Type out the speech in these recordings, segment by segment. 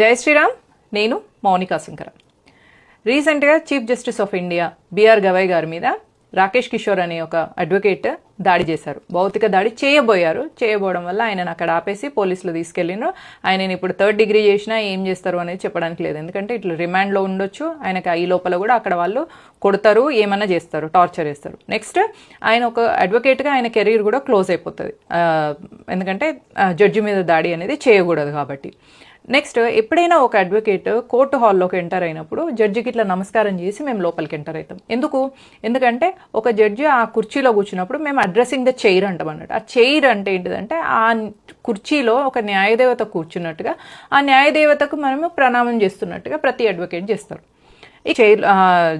జై శ్రీరామ్. నేను మౌనికా శంకర. రీసెంట్గా chief justice of India BR Gavai గారి మీద రాకేష్ కిషోర్ అనే ఒక అడ్వకేట్ దాడి చేశారు. భౌతిక దాడి చేయబోయారు. చేయబోవడం వల్ల ఆయనను అక్కడ ఆపేసి పోలీసులు తీసుకెళ్ళినారు ఆయనని ఇప్పుడు థర్డ్ డిగ్రీ చేసినా ఏం చేస్తారు అనేది చెప్పడానికి లేదు. ఎందుకంటే ఇట్లా రిమాండ్లో ఉండొచ్చు. ఆయనకి ఈ లోపల కూడా అక్కడ వాళ్ళు కొడతారు ఏమన్నా చేస్తారు టార్చర్ చేస్తారు. నెక్స్ట్ ఆయన ఒక అడ్వకేట్గా ఆయన కెరీర్ కూడా క్లోజ్ అయిపోతుంది. ఎందుకంటే జడ్జి మీద దాడి అనేది చేయకూడదు కాబట్టి. నెక్స్ట్ ఎప్పుడైనా ఒక అడ్వకేట్ కోర్టు హాల్లోకి ఎంటర్ అయినప్పుడు జడ్జికి ఇట్లా నమస్కారం చేసి మేము లోపలికి ఎంటర్ అవుతాం. ఎందుకు? ఎందుకంటే ఒక జడ్జి ఆ కుర్చీలో కూర్చున్నప్పుడు మేము అడ్రస్సింగ్ ద చైర్ అంటాం అన్నట్టు. ఆ చైర్ అంటే ఏంటిదంటే ఆ కుర్చీలో ఒక న్యాయదేవత కూర్చున్నట్టుగా ఆ న్యాయదేవతకు మనము ప్రణామం చేస్తున్నట్టుగా ప్రతి అడ్వకేట్ చేస్తారు. ఈ చైర్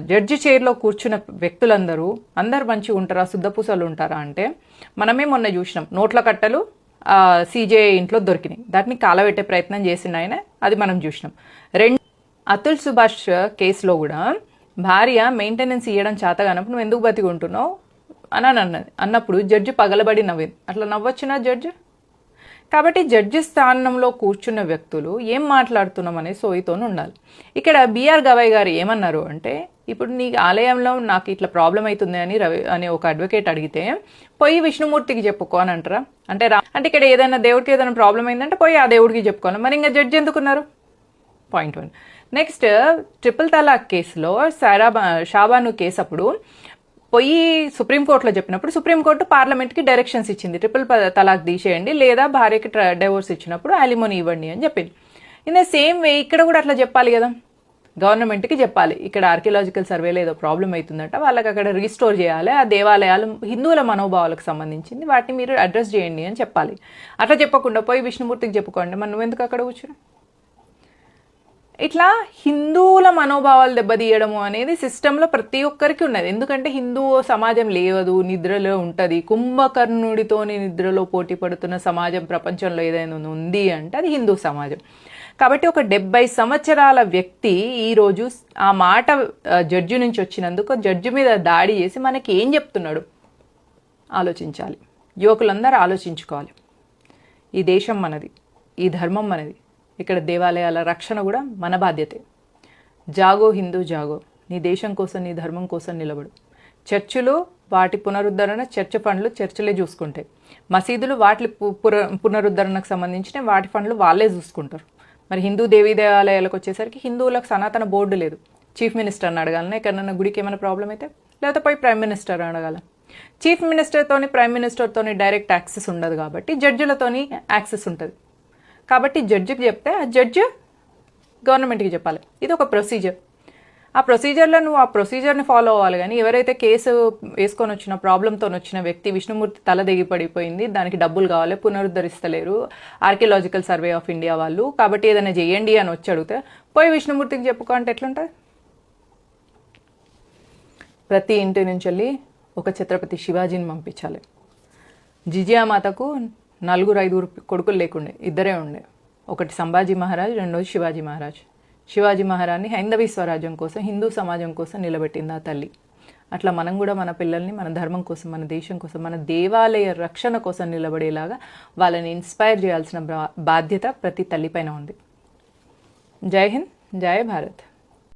జడ్జి చైర్లో కూర్చున్న వ్యక్తులందరూ అందరు మంచిగా ఉంటారా? శుద్ధపూసలు ఉంటారా? అంటే మనమే మొన్న చూసినాం. నోట్ల కట్టలు సీజే ఇంట్లో దొరికినాయి. దాన్ని కాలబెట్టే ప్రయత్నం చేసిండు ఆయన. అది మనం చూసినాం. రెండు అతుల్ సుభాష్ కేసులో కూడా భార్య మెయింటెనెన్స్ ఇవ్వడం చేత కానప్పుడు నువ్వు ఎందుకు బతికుంటున్నావు? అని అని అన్నది. అన్నప్పుడు జడ్జి పగలబడి నవ్వింది. అట్లా నవ్వొచ్చునా జడ్జి? కాబట్టి జడ్జి స్థానంలో కూర్చున్న వ్యక్తులు ఏం మాట్లాడుతున్నామనే సోయితోనే ఉండాలి. ఇక్కడ బిఆర్ గవయ్ గారు ఏమన్నారు అంటే ఇప్పుడు నీ ఆలయంలో నాకు ఇట్లా ప్రాబ్లం అవుతుంది అని రవి అని ఒక అడ్వకేట్ అడిగితే పోయి విష్ణుమూర్తికి చెప్పుకో అని అంటారా? అంటే రా అంటే ఇక్కడ ఏదైనా దేవుడికి ఏదైనా ప్రాబ్లం అయిందంటే పోయి ఆ దేవుడికి చెప్పుకోను మరి ఇంకా judge ఎందుకున్నారు? Point one next triple talaq కేసులో సారాబా షాబాను కేసు అప్పుడు పోయి సుప్రీంకోర్టులో చెప్పినప్పుడు సుప్రీంకోర్టు పార్లమెంట్కి డైరెక్షన్స్ ఇచ్చింది. ట్రిపుల్ ప- తలాక్ తీసేయండి లేదా భార్యకి డైవోర్స్ ఇచ్చినప్పుడు అలిమోని ఇవ్వండి అని చెప్పింది. ఇన్ ద సేమ్ వే ఇక్కడ కూడా అట్లా చెప్పాలి కదా. గవర్నమెంట్కి చెప్పాలి. ఇక్కడ ఆర్కియలాజికల్ సర్వేలో ఏదో ప్రాబ్లం అవుతుందంట వాళ్ళకి అక్కడ రీస్టోర్ చేయాలి. ఆ దేవాలయాలు హిందువుల మనోభావాలకు సంబంధించింది. వాటిని మీరు అడ్రస్ చేయండి అని చెప్పాలి. అట్లా చెప్పకుండా పోయి విష్ణుమూర్తికి చెప్పుకోండి. మనం ఎందుకు అక్కడ కూర్చున్నాం ఇట్లా హిందువుల మనోభావాలు దెబ్బతీయడము అనేది సిస్టంలో ప్రతి ఒక్కరికి ఉన్నది. ఎందుకంటే హిందూ సమాజం లేవదు నిద్రలో ఉంటుంది. కుంభకర్ణుడితోని నిద్రలో పోటీ పడుతున్న సమాజం ప్రపంచంలో ఏదైనా ఉంది అంటే అది హిందూ సమాజం. కాబట్టి ఒక డెబ్బై సంవత్సరాల వ్యక్తి ఈరోజు ఆ మాట జడ్జి నుంచి వచ్చినందుకు జడ్జి మీద దాడి చేసి మనకి ఏం చెప్తున్నాడు? ఆలోచించాలి. యువకులందరూ ఆలోచించుకోవాలి. ఈ దేశం మనది ఈ ధర్మం మనది ఇక్కడ దేవాలయాల రక్షణ కూడా మన బాధ్యతే. జాగో హిందూ జాగో నీ దేశం కోసం నీ ధర్మం కోసం నిలబడు. చర్చిలు వాటి పునరుద్ధరణ చర్చ ఫండ్లు చర్చలే చూసుకుంటాయి. మసీదులు వాటి పు- పునరుద్ధరణకు సంబంధించిన వాటి ఫండ్లు వాళ్ళే చూసుకుంటారు. మరి హిందూ దేవీ దేవాలయాలకు వచ్చేసరికి హిందువులకు సనాతన బోర్డు లేదు. చీఫ్ మినిస్టర్ని అడగాలన్నా ఎక్కడన్నా గుడికి ఏమైనా ప్రాబ్లం అయితే? లేకపోతే పోయి ప్రైమ్ మినిస్టర్ అడగాల? చీఫ్ మినిస్టర్తోని ప్రైమ్ మినిస్టర్తోని డైరెక్ట్ యాక్సెస్ ఉండదు కాబట్టి జడ్జిలతోని యాక్సెస్ ఉంటుంది. కాబట్టి జడ్జికి చెప్తే ఆ జడ్జి గవర్నమెంట్కి చెప్పాలి. ఇది ఒక ప్రొసీజర్. ఆ ప్రొసీజర్లో నువ్వు ఆ ప్రొసీజర్ని ఫాలో అవ్వాలి కానీ ఎవరైతే కేసు వేసుకొని వచ్చిన ప్రాబ్లంతో వచ్చిన వ్యక్తి విష్ణుమూర్తి తల దిగి పడిపోయింది దానికి డబ్బులు కావాలి పునరుద్ధరిస్తలేరు. ఆర్కియలాజికల్ సర్వే ఆఫ్ ఇండియా వాళ్ళు. కాబట్టి ఏదైనా చేయండి అని వచ్చి అడిగితే పోయి విష్ణుమూర్తికి చెప్పుకో అంటే ఎట్లుంటుంది? ప్రతి ఇంటి నుంచి వెళ్ళి ఒక ఛత్రపతి శివాజీని పంపించాలి. జిజియామాతకు నలుగురు ఐదుగురు కొడుకులు లేకుండే ఇద్దరే ఉండే. ఒకటి సంభాజీ మహారాజ్ రెండోది శివాజీ మహారాజ్. శివాజీ మహారాజ్ని హైందవీ స్వరాజ్యం కోసం హిందూ సమాజం కోసం నిలబెట్టింది ఆ తల్లి. అట్లా మనం కూడా మన పిల్లల్ని మన ధర్మం కోసం మన దేశం కోసం మన దేవాలయ రక్షణ కోసం నిలబడేలాగా వాళ్ళని ఇన్స్పైర్ చేయాల్సిన బా- బాధ్యత ప్రతి తల్లిపైన ఉంది. జై హింద్ జై భారత్.